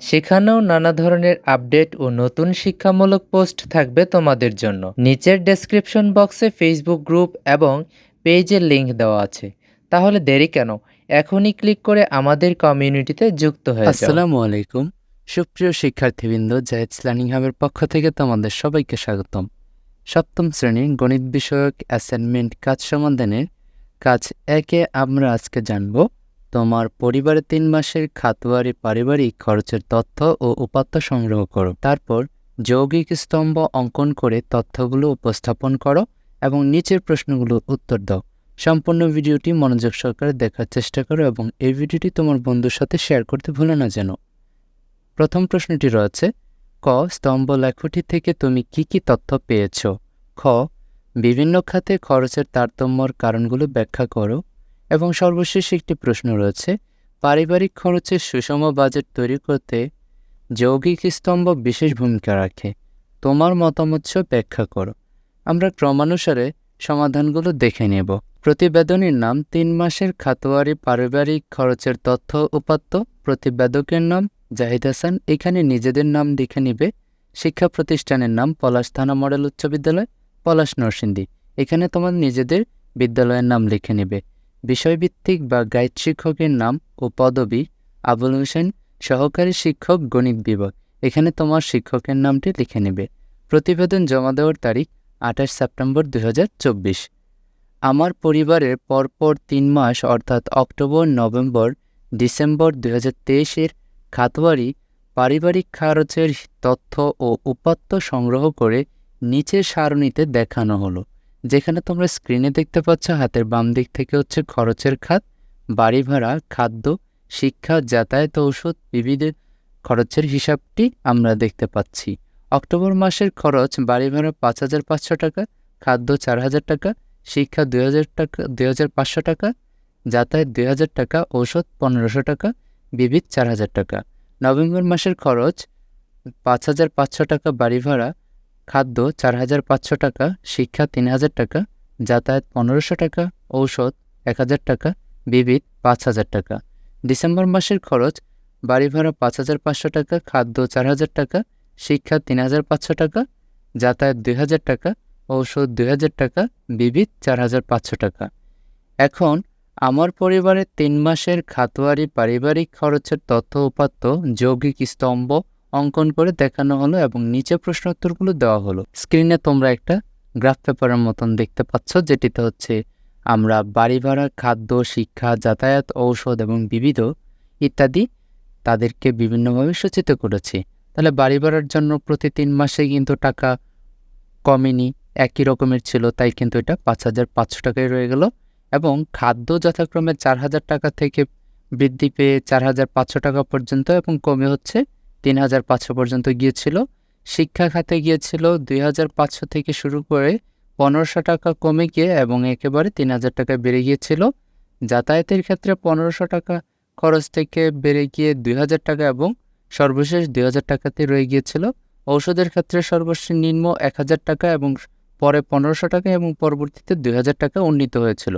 সেখানেও নানা ধরনের আপডেট ও নতুন শিক্ষামূলক পোস্ট থাকবে তোমাদের জন্য। নিচের ডেসক্রিপশন বক্সে ফেসবুক গ্রুপ এবং পেজের লিঙ্ক দেওয়া আছে। তাহলে দেরি কেন? এখনই ক্লিক করে আমাদের কমিউনিটিতে যুক্ত হয়ে আসসালামু আলাইকুম। সুপ্রিয় শিক্ষার্থীবৃন্দ জায়েজ লার্নিং হাবের পক্ষ থেকে তোমাদের সবাইকে স্বাগতম। সপ্তম শ্রেণির গণিত বিষয়ক অ্যাসাইনমেন্ট কাজ সমাধানের কাজ একে আমরা আজকে জানব। তোমার পরিবারের তিন মাসের খাতোয়ারি পারিবারিক খরচের তথ্য ও উপাত্ত সংগ্রহ করো। তারপর যৌগিক স্তম্ভ অঙ্কন করে তথ্যগুলো উপস্থাপন করো এবং নিচের প্রশ্নগুলোর উত্তর দাও। সম্পূর্ণ ভিডিওটি মনোযোগ সহকারে দেখার চেষ্টা করো এবং এই ভিডিওটি তোমার বন্ধুর সাথে শেয়ার করতে ভুলে না যেন। প্রথম প্রশ্নটি রয়েছে, ক স্তম্ভ লেখটি থেকে তুমি কি কি তথ্য পেয়েছ? খ, বিভিন্ন খাতে খরচের তারতম্যর কারণগুলো ব্যাখ্যা করো। এবং সর্বশেষ একটি প্রশ্ন রয়েছে, পারিবারিক খরচের সুষম বাজেট তৈরি করতে যৌগিক স্তম্ভ বিশেষ ভূমিকা রাখে। তোমার মতামত ব্যাখ্যা করো। আমরা ক্রমানুসারে সমাধানগুলো দেখে নেব। প্রতিবেদনের নাম তিন মাসের খাতোয়ারি পারিবারিক খরচের তথ্য উপাত্ত। প্রতিবেদকের নাম জাহিদ হাসান। এখানে নিজেদের নাম লিখে নিবে। শিক্ষা প্রতিষ্ঠানের নাম পলাশ থানা মডেল উচ্চ বিদ্যালয়, পলাশ নরসিংদী। এখানে তোমার নিজেদের বিদ্যালয়ের নাম লিখে নেবে। বিষয়ভিত্তিক বা গাইড শিক্ষকের নাম ও পদবি আবুল হোসেন, সহকারী শিক্ষক গণিত বিভাগ। এখানে তোমার শিক্ষকের নামটি লিখে নেবে। প্রতিবেদন জমা দেওয়ার তারিখ আঠাশ সেপ্টেম্বর দু হাজার চব্বিশ। আমার পরিবারের পরপর তিন মাস, অর্থাৎ অক্টোবর, নভেম্বর, ডিসেম্বর দুই হাজার খাতোয়ারি পারিবারিক খরচের তথ্য ও উপাত্ত সংগ্রহ করে নিচের সারণীতে দেখানো হলো। যেখানে তোমরা স্ক্রিনে দেখতে পাচ্ছ হাতের বাম দিক থেকে হচ্ছে খরচের খাত, বাড়ি ভাড়া, খাদ্য, শিক্ষা, যাতায়াত ঔষধ বিবিধ খরচের হিসাবটি আমরা দেখতে পাচ্ছি। অক্টোবর মাসের খরচ বাড়ি ভাড়া পাঁচ হাজার পাঁচশো টাকা, খাদ্য চার হাজার টাকা, শিক্ষা দুই হাজার টাকা, দুই হাজার পাঁচশো টাকা, যাতায়াত দুই হাজার টাকা, ঔষধ পনেরোশো টাকা বিবিধ চার হাজার টাকা। নভেম্বর মাসের খরচ পাঁচ হাজার পাঁচশো টাকা বাড়ি ভাড়া খাদ্য চার হাজার পাঁচশো টাকা, শিক্ষা তিন হাজার টাকা, যাতায়াত পনেরোশো টাকা, ঔষধ এক হাজার টাকা, বিবিধ পাঁচ হাজার টাকা। ডিসেম্বর মাসের খরচ, বাড়ি ভাড়া পাঁচ হাজার পাঁচশো টাকা, খাদ্য চার হাজার টাকা, শিক্ষা তিন হাজার পাঁচশো টাকা, যাতায়াত দুই হাজার টাকা, ঔষধ দুই হাজার টাকা, বিবিধ চার হাজার পাঁচশো টাকা। এখন, আমার পরিবারের তিন মাসের খাতোয়ারি পারিবারিক খরচের তথ্য উপাত্ত যৌগিক স্তম্ভ অঙ্কন করে দেখানো হলো এবং নিচে প্রশ্নোত্তরগুলো দেওয়া হলো। স্ক্রিনে তোমরা একটা গ্রাফ পেপারের মতন দেখতে পাচ্ছ, যেটিতে হচ্ছে আমরা বাড়ি ভাড়া, খাদ্য, শিক্ষা, যাতায়াত, ঔষধ এবং বিবিধ ইত্যাদি তাদেরকে বিভিন্নভাবে সূচিত করেছি। তাহলে বাড়ি ভাড়ার জন্য প্রতি তিন মাসে কিন্তু টাকা কমেনি, একই রকমের ছিল, তাই কিন্তু এটা পাঁচ হাজার পাঁচশো টাকায় রয়ে গেল এবং খাদ্য যথাক্রমে চার হাজার টাকা থেকে বৃদ্ধি পেয়ে চার হাজার পাঁচশো টাকা পর্যন্ত এবং কমে হচ্ছে তিন হাজার পাঁচশো পর্যন্ত গিয়েছিল। শিক্ষা খাতে গিয়েছিল দুই হাজার পাঁচশো থেকে শুরু করে পনেরোশো টাকা কমে গিয়ে এবং একেবারে তিন হাজার টাকা বেড়ে গিয়েছিল। যাতায়াতের ক্ষেত্রে পনেরোশো টাকা খরচ থেকে বেড়ে গিয়ে দুই হাজার টাকা এবং সর্বশেষ দুই হাজার টাকাতে রয়ে গিয়েছিল। ঔষধের ক্ষেত্রে সর্বশেষ নিম্ন এক হাজার টাকা এবং পরে পনেরোশো টাকা এবং পরবর্তীতে দুই হাজার টাকা উন্নীত হয়েছিল।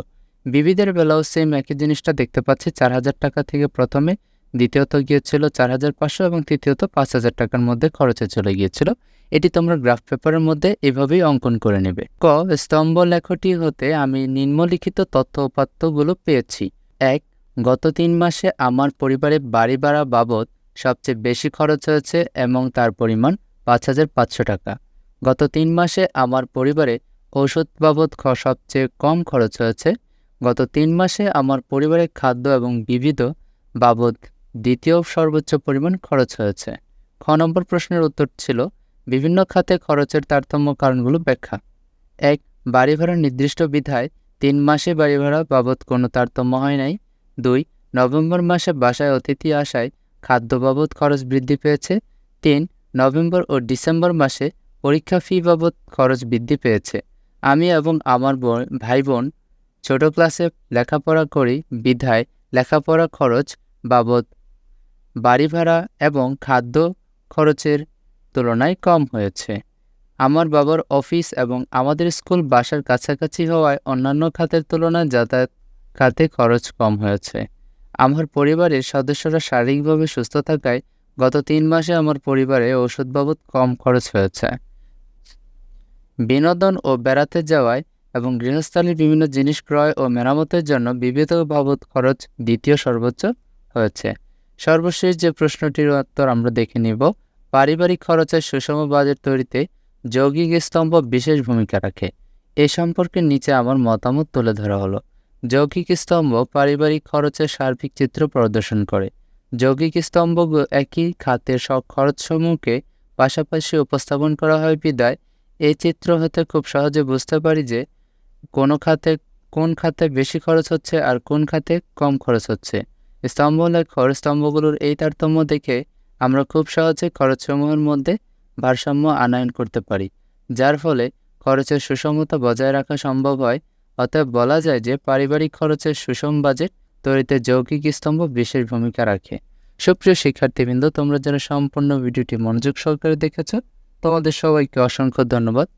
বিবিধের বেলাও সেম একই জিনিসটা দেখতে পাচ্ছি। চার হাজার টাকা থেকে প্রথমে দ্বিতীয়ত গিয়েছিল চার হাজার পাঁচশো এবং তৃতীয়ত পাঁচ হাজার টাকার মধ্যে খরচে চলে গিয়েছিল। এটি তোমরা গ্রাফ পেপারের মধ্যে এভাবেই অঙ্কন করে নেবে। ক, স্তম্ভ লেখটি হতে আমি নিম্নলিখিত তথ্য উপাত্তগুলো পেয়েছি। এক, গত তিন মাসে আমার পরিবারে বাড়ি ভাড়া বাবদ সবচেয়ে বেশি খরচ হয়েছে এবং তার পরিমাণ পাঁচ হাজার পাঁচশো টাকা। গত তিন মাসে আমার পরিবারে ঔষধ বাবদ সবচেয়ে কম খরচ হয়েছে। গত তিন মাসে আমার পরিবারে খাদ্য এবং বিবিধ বাবদ দ্বিতীয় সর্বোচ্চ পরিমাণ খরচ হয়েছে। খ নম্বর প্রশ্নের উত্তর ছিল, বিভিন্ন খাতে খরচের তারতম্য কারণগুলো ব্যাখ্যা। এক, বাড়ি ভাড়া নির্দিষ্ট বিধায় তিন মাসে বাড়ি ভাড়া বাবদ কোনো তারতম্য হয় নাই। দুই, নভেম্বর মাসে বাসায় অতিথি আসায় খাদ্য বাবদ খরচ বৃদ্ধি পেয়েছে। তিন, নভেম্বর ও ডিসেম্বর মাসে পরীক্ষা ফি বাবদ খরচ বৃদ্ধি পেয়েছে। আমি এবং আমার ভাই বোন ছোট ক্লাসে লেখাপড়া করি, বিধায় লেখাপড়া খরচ বাবদ বাড়ি ভাড়া এবং খাদ্য খরচের তুলনায় কম হয়েছে। আমার বাবার অফিস এবং আমাদের স্কুল বাসার কাছাকাছি হওয়ায় অন্যান্য খাতের তুলনায় যাতায়াত খাতে খরচ কম হয়েছে। আমার পরিবারের সদস্যরা শারীরিকভাবে সুস্থ থাকায় গত তিন মাসে আমার পরিবারে ওষুধ বাবদ কম খরচ হয়েছে। বিনোদন ও বেড়াতে যাওয়ায় এবং গৃহস্থালীর বিভিন্ন জিনিস ক্রয় ও মেরামতের জন্য বিবিধ বাবদ খরচ দ্বিতীয় সর্বোচ্চ হয়েছে। সর্বশেষ যে প্রশ্নটির উত্তর আমরা দেখে নিব, পারিবারিক খরচের সুষম বাজেট তৈরিতে যৌগিক স্তম্ভ বিশেষ ভূমিকা রাখে। এ সম্পর্কে নিচে আমার মতামত তুলে ধরা হলো। যৌগিক স্তম্ভ পারিবারিক খরচের সার্বিক চিত্র প্রদর্শন করে। যৌগিক স্তম্ভ একই খাতের সব খরচসমূহকে পাশাপাশি উপস্থাপন করা হয় বিদায়। এই চিত্র হতে খুব সহজে বুঝতে পারি যে কোনো খাতে কোন খাতে বেশি খরচ হচ্ছে আর কোন খাতে কম খরচ হচ্ছে। স্তম্ভ লেখর স্তম্ভগুলোর এই তারতম্য দেখে আমরা খুব সহজে খরচসমূহের মধ্যে ভারসাম্য আনয়ন করতে পারি, যার ফলে খরচের সুষমতা বজায় রাখা সম্ভব হয়। অতএব বলা যায় যে পারিবারিক খরচের সুষম বাজেট তৈরিতে যৌগিক স্তম্ভ বিশেষ ভূমিকা রাখে। সুপ্রিয় শিক্ষার্থীবৃন্দ, তোমরা যারা সম্পূর্ণ ভিডিওটি মনোযোগ সহকারে দেখেছ, তোমাদের সবাইকে অসংখ্য ধন্যবাদ।